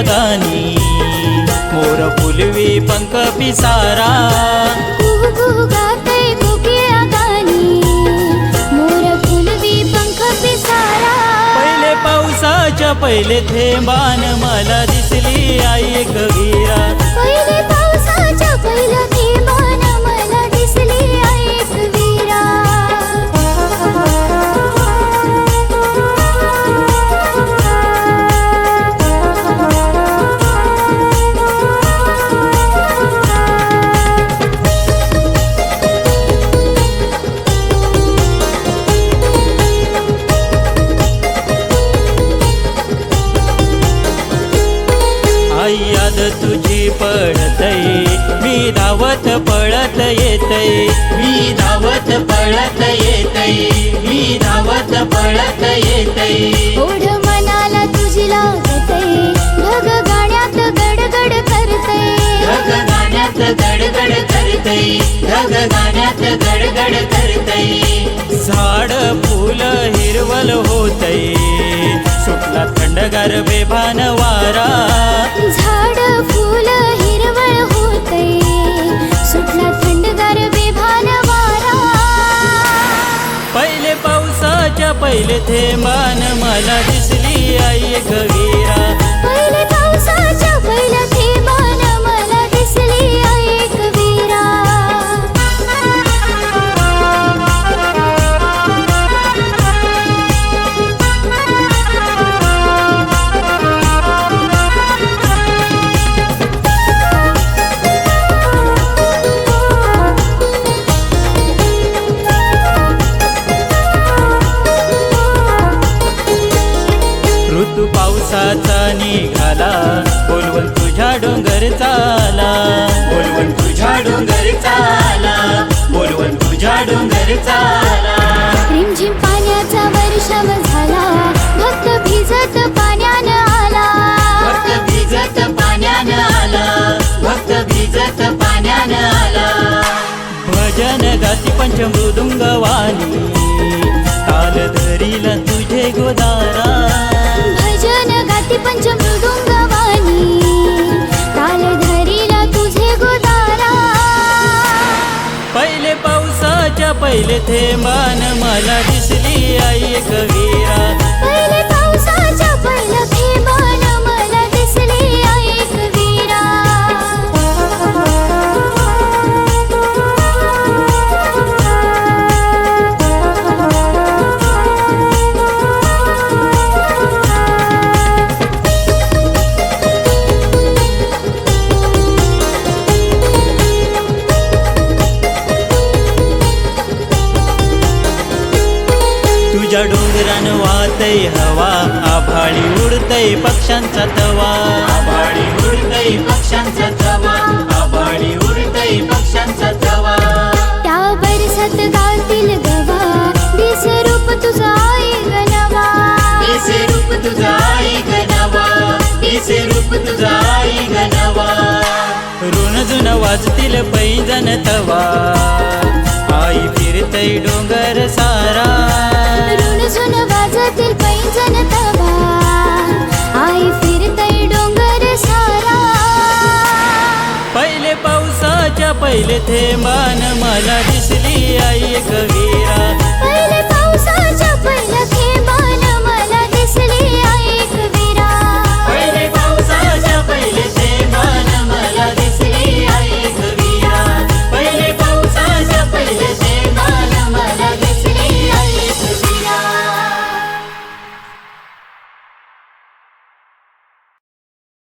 गाणी. मोर फुलवी पंख पिसारा. कुहू कुहू गातय कोकिळा गाणी. मोर फुलवी पंख पिसारा. पहिले पावसाच्या पहिले थेंबान मला दिसली. तुझी पडतय मी धावत पळत येतय. मी धावत पळत येतय. मी धावत पळत येतय. ओढ मनाला तुझी लागतय ढग गाण्यात गडगड करतय. ढग गाण्यात गडगड करतय. ढग गाण्यात गडगड करतय. झाड फुल हिरवल होतय. सुटला थंडगार बेभान पावसाच्या ते थेंबान मला दिसली आई कवी पावसाचा निघाला. बोलवून तुझ्या डोंगर चाला. बोलवून तुझ्या डोंगर चाला. बोलवून तुझ्या डोंगर चाला. रिमझिम पाण्याचा वर्षाव झाला. भक्त भिजत पाण्यानं आला. भक्त भिजत पाण्यानं आला. भक्त भिजत पाण्यानं आला. भजन गाती पंचमृदुंग वाणी ताल धरीला तुझे गोदारा. पहिले थेंबान मला दिसली आई कवीरा तुझ्या डोंगरान वाहतय हवा. आभाळी उडतय पक्ष्यांचा तवा. आभाळी उडतय पक्ष्यांचा तवा. आभाळी उडतय पक्ष्यांचा तवा. त्या बरसात गातील गवा. दिस रूप तुझा आई गनवा दिसे रूप तुझा आई गणवा दिसे रूप तुझा आई गणवा ऋण जुन वाजतील पैजन तवा. आई फिरतय डोंगर सारा. पहिले थे थेंबान मला दिसली आई कवीरा